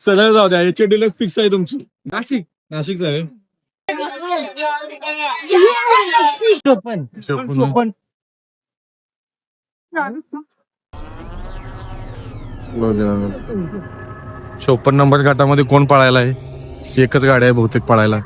सरळ जाऊ द्या याची डिलक्स फिक्स आहे तुमची. नाशिक. नाशिक आहे चोपन्न चोपन्न नंबर गटामध्ये कोण पळायला आहे? एकच गाडी आहे बहुतेक पळायला.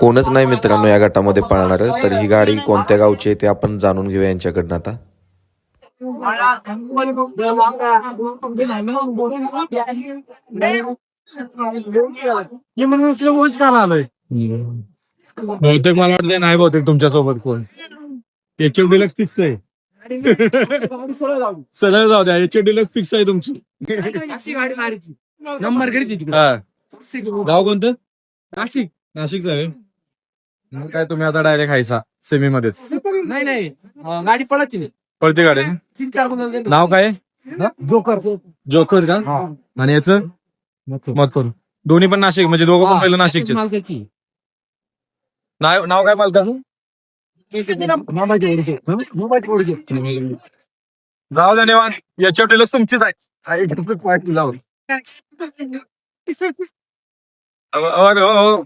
कोणच नाही मित्रांनो या गटामध्ये पळणार तर ही गाडी कोणत्या गावची आहे ते आपण जाणून घेऊया यांच्याकडनं आता. बहुतेक मला वाटतं नाही बहुतेक तुमच्यासोबत कोण याची डिलक्स फिक्स आहे. सरळ जाऊ. द्या याची डिलक्स फिक्स आहे तुमची. गाडी मारायची नंबर घरी हा. गाव कोणतं? नाशिक. नाशिकचं आहे मग काय तुम्ही आता डायरेक्ट खायचा सेमी मध्येच नाही नाही. अं, गाडी पळत नाही पळते गाडी? तीन चार गुण नाव काय? जोकर. जोकर का? आणि याचं? मथुर. दोन्ही पण नाशिक म्हणजे दोघं पण पहिलं नाशिकचे मालकाची. नाव नाव काय मालकाचं जाऊ द्या निवान याच्या डिलक्स तुमचीच आहे. आई, पाठ लावून. अहो, अहो,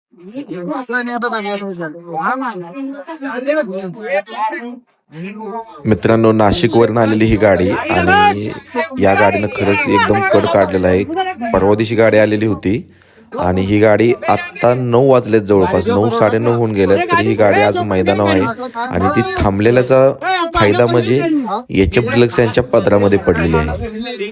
मित्रांनो नाशिकवरून आलेली ही गाडी आणि या गाडीनं खरंच एकदम कड काढलेला आहे. परवा दिवशी गाडी आलेली होती आणि ही गाडी आत्ता नऊ वाजलेत जवळपास नऊ साडेनऊ होऊन गेल्या तरी ही गाडी आज मैदानावर आहे. आणि ती थांबलेल्याचा फायदा म्हणजे एच एफ डिलक्स यांच्या पदरामध्ये पडलेली आहे.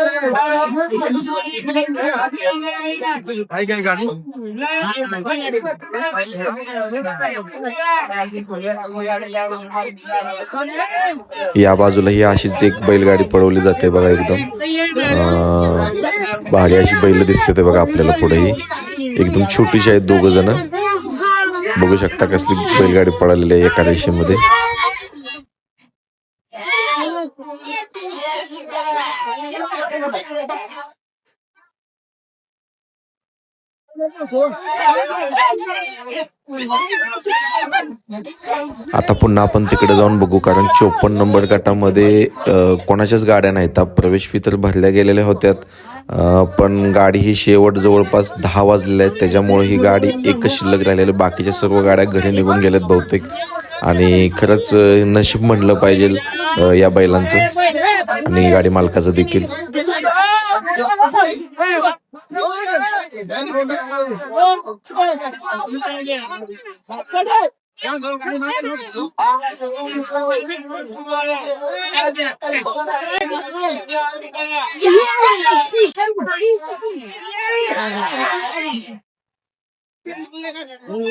काय काय गाडी या बाजूला ही अशीच एक बैलगाडी पळवली जाते बघा एकदम. भारी अशी बैल दिसते ते बघा आपल्याला पुढेही. एकदम छोटीशी आहेत दोघ जण. बघू शकता कसली बैलगाडी पळालेली आहे एका रेषेमध्ये. आता पुन्हा आपण तिकडे जाऊन बघू कारण चोपन्न नंबर गटामध्ये कोणाच्याच गाड्या नाहीत. प्रवेश फी तर भरल्या गेलेल्या होत्यात. पण गाडी ही शेवट जवळपास दहा वाजलेल्या आहेत. त्याच्यामुळे ही गाडी एकच शिल्लक राहिलेली. बाकीच्या सर्व गाड्या घरी निघून गेल्यात बहुतेक. आणि खरंच नशीब म्हणलं पाहिजे या बैलांचं. आणि गाडी मालकाचं देखील. Yeah.